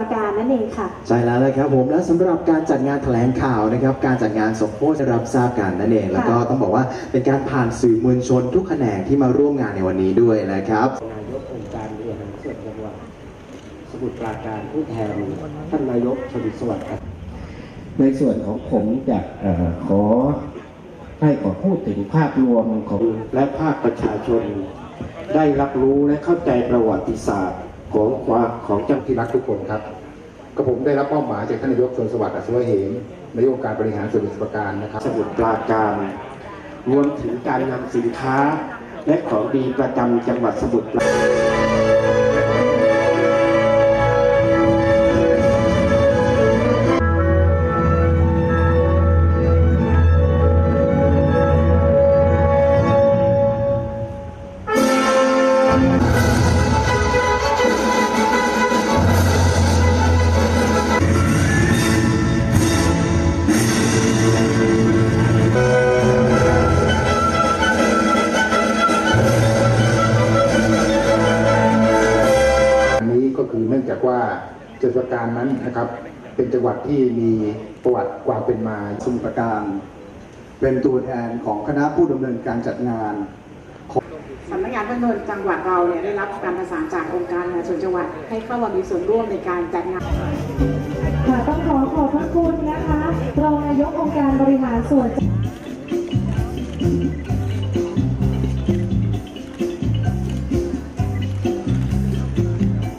อาการนั่นเองค่ะ ใช่แล้วนะครับผมและสำหรับการจัดงานแถลงข่าวนะครับ การจัดงานสมโพธิได้รับทราบกันนั่นเอง แล้วก็ต้องบอกว่าเป็นการผ่านสื่อมวลชนทุกแขนงที่มาร่วมงานในวันนี้ด้วยนะครับ นายกองค์การบริหารส่วนจังหวัดสมุทรปราการผู้แทนท่านนายกชลิดสวัสดิ์ครับในส่วนของผมจะเอ่อขอให้ขอพูดถึงภาพรวมของและภาคประชาชน ได้รับรู้และเข้าใจประวัติศาสตร์ ของความของเจ้าที่รักทุกคนครับก็ผมได้รับมอบหมายจากท่านนายกชนสวัสดิ์อัศวะเหมนายกองการบริหารส่วนราชการนะครับ สมุทรปราการรวมถึงการนำสินค้า และของดีประจำจังหวัดสมุทรปราการ นื่องจากว่าจังหวัดการนั้นนะครับ เป็นจังหวัดที่มีประวัติความเป็นมาสมุทรปราการ เป็นตัวแทนของคณะผู้ดำเนินการจัดงานสำนักงานพัฒนาจังหวัดเราเนี่ยได้รับการประสานจากองค์การบริหารส่วนจังหวัดให้เข้ามามีส่วนร่วมในการจัดงานค่ะต้องขอขอบพระคุณนะคะรองนายกองค์การบริหารส่วน